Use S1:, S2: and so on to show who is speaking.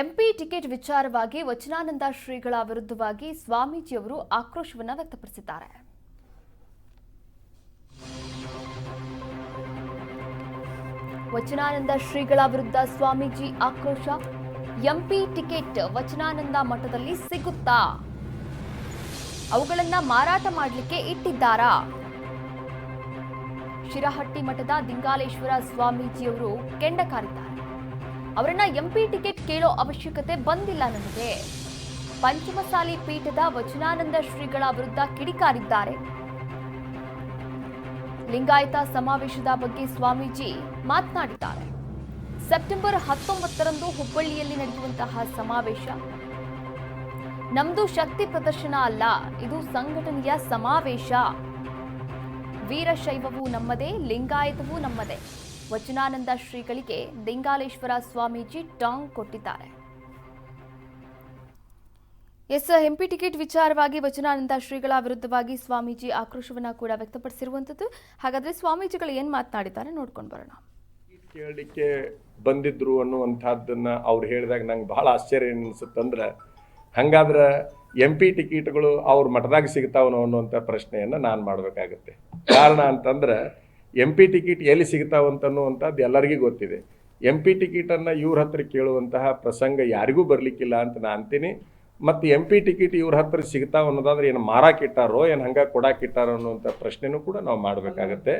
S1: MP ticket ವಿಚಾರವಾಗಿ ವಚನಾನಂದ ಶ್ರೀಗಳ ವಿರುದ್ಧವಾಗಿ ಸ್ವಾಮೀಜಿಯವರು ಆಕ್ರೋಶವನ್ನು ವ್ಯಕ್ತಪಡಿಸಿದ್ದಾರೆ. ವಚನಾನಂದ ಶ್ರೀಗಳ ವಿರುದ್ಧ ಸ್ವಾಮೀಜಿ ಆಕ್ರೋಶ, ಎಂಪಿ ಟಿಕೆಟ್ ವಚನಾನಂದ ಮಠದಲ್ಲಿ ಸಿಗುತ್ತಾ? ಅವುಗಳನ್ನ ಮಾರಾಟ ಮಾಡಲಿಕ್ಕೆ ಇಟ್ಟಿದ್ದಾರಾ? ಶಿರಹಟ್ಟಿ ಮಠದ ದಿಂಗಾಲೇಶ್ವರ ಸ್ವಾಮೀಜಿಯವರು ಕೆಂಡ ಕಾರಿದ್ದಾರೆ ಅವರನ್ನ ಎಂಪಿ ಟಿಕೆಟ್ ಕೇಳೋ ಅವಶ್ಯಕತೆ ಬಂದಿಲ್ಲ ನನಗೆ. ಪಂಚಮಸಾಲಿ ಪೀಠದ ವಚನಾನಂದ ಶ್ರೀಗಳ ವಿರುದ್ಧ ಕಿಡಿಕಾರಿದ್ದಾರೆ. ಲಿಂಗಾಯತ ಸಮಾವೇಶದ ಬಗ್ಗೆ ಸ್ವಾಮೀಜಿ ಮಾತನಾಡಿದ್ದಾರೆ. ಸೆಪ್ಟೆಂಬರ್ ಹತ್ತೊಂಬತ್ತರಂದು ಹುಬ್ಬಳ್ಳಿಯಲ್ಲಿ ನಡೆಯುವಂತಹ ಸಮಾವೇಶ. ನಮ್ದು ಶಕ್ತಿ ಪ್ರದರ್ಶನ ಅಲ್ಲ, ಇದು ಸಂಘಟನೆಯ ಸಮಾವೇಶ. ವೀರಶೈವವು ನಮ್ಮದೇ, ಲಿಂಗಾಯತವೂ ನಮ್ಮದೇ. ವಚನಾನಂದ ಶ್ರೀಗಳಿಗೆ ಲಿಂಗಾಲೇಶ್ವರ ಸ್ವಾಮೀಜಿ ಟಾಂಗ್ ಕೊಟ್ಟಿದ್ದಾರೆ. ಎಸ್, ಎಂಪಿ ಟಿಕೆಟ್ ವಿಚಾರವಾಗಿ ವಚನಾನಂದ ಶ್ರೀಗಳ ವಿರುದ್ಧವಾಗಿ ಸ್ವಾಮೀಜಿ ಆಕ್ರೋಶವನ್ನ ಕೂಡ ವ್ಯಕ್ತಪಡಿಸಿರುವಂಥದ್ದು. ಹಾಗಾದ್ರೆ ಸ್ವಾಮೀಜಿಗಳು ಏನ್ ಮಾತನಾಡಿದ್ದಾರೆ ನೋಡ್ಕೊಂಡು ಬರೋಣ.
S2: ಕೇಳಲಿಕ್ಕೆ ಬಂದಿದ್ರು ಅನ್ನುವಂಥದ್ದನ್ನ ಅವ್ರು ಹೇಳಿದಾಗ ನಂಗೆ ಬಹಳ ಆಶ್ಚರ್ಯ ಅನಿಸುತ್ತಂದ್ರೆ ಹಂಗಾದ್ರೆ ಎಂ ಪಿ ಟಿಕೆಟ್ಗಳು ಅವ್ರ ಮಠದಾಗ ಸಿಗ್ತಾವನೋ ಅನ್ನುವಂಥ ಪ್ರಶ್ನೆಯನ್ನು ನಾನು ಮಾಡಬೇಕಾಗತ್ತೆ. ಕಾರಣ ಅಂತಂದ್ರೆ ಎಂ ಪಿ ಟಿಕೆಟ್ ಎಲ್ಲಿ ಸಿಗ್ತಾವಂತನ್ನುವಂಥದ್ದು ಎಲ್ಲರಿಗೂ ಗೊತ್ತಿದೆ. ಎಂ ಪಿ ಟಿಕೆಟನ್ನು ಇವ್ರ ಹತ್ರ ಕೇಳುವಂತಹ ಪ್ರಸಂಗ ಯಾರಿಗೂ ಬರಲಿಕ್ಕಿಲ್ಲ ಅಂತ ನಾನು ಅಂತೀನಿ. ಮತ್ತು ಎಂ ಪಿ ಟಿಕೆಟ್ ಇವ್ರ ಹತ್ರ ಸಿಗ್ತಾವ ಅನ್ನೋದಾದ್ರೆ ಏನು ಮಾರಾಕಿಟ್ಟಾರೋ ಏನು ಹಂಗೆ ಕೊಡಾಕಿಟ್ಟಾರೋ ಅನ್ನುವಂಥ ಪ್ರಶ್ನೆನೂ ಕೂಡ ನಾವು ಮಾಡಬೇಕಾಗತ್ತೆ.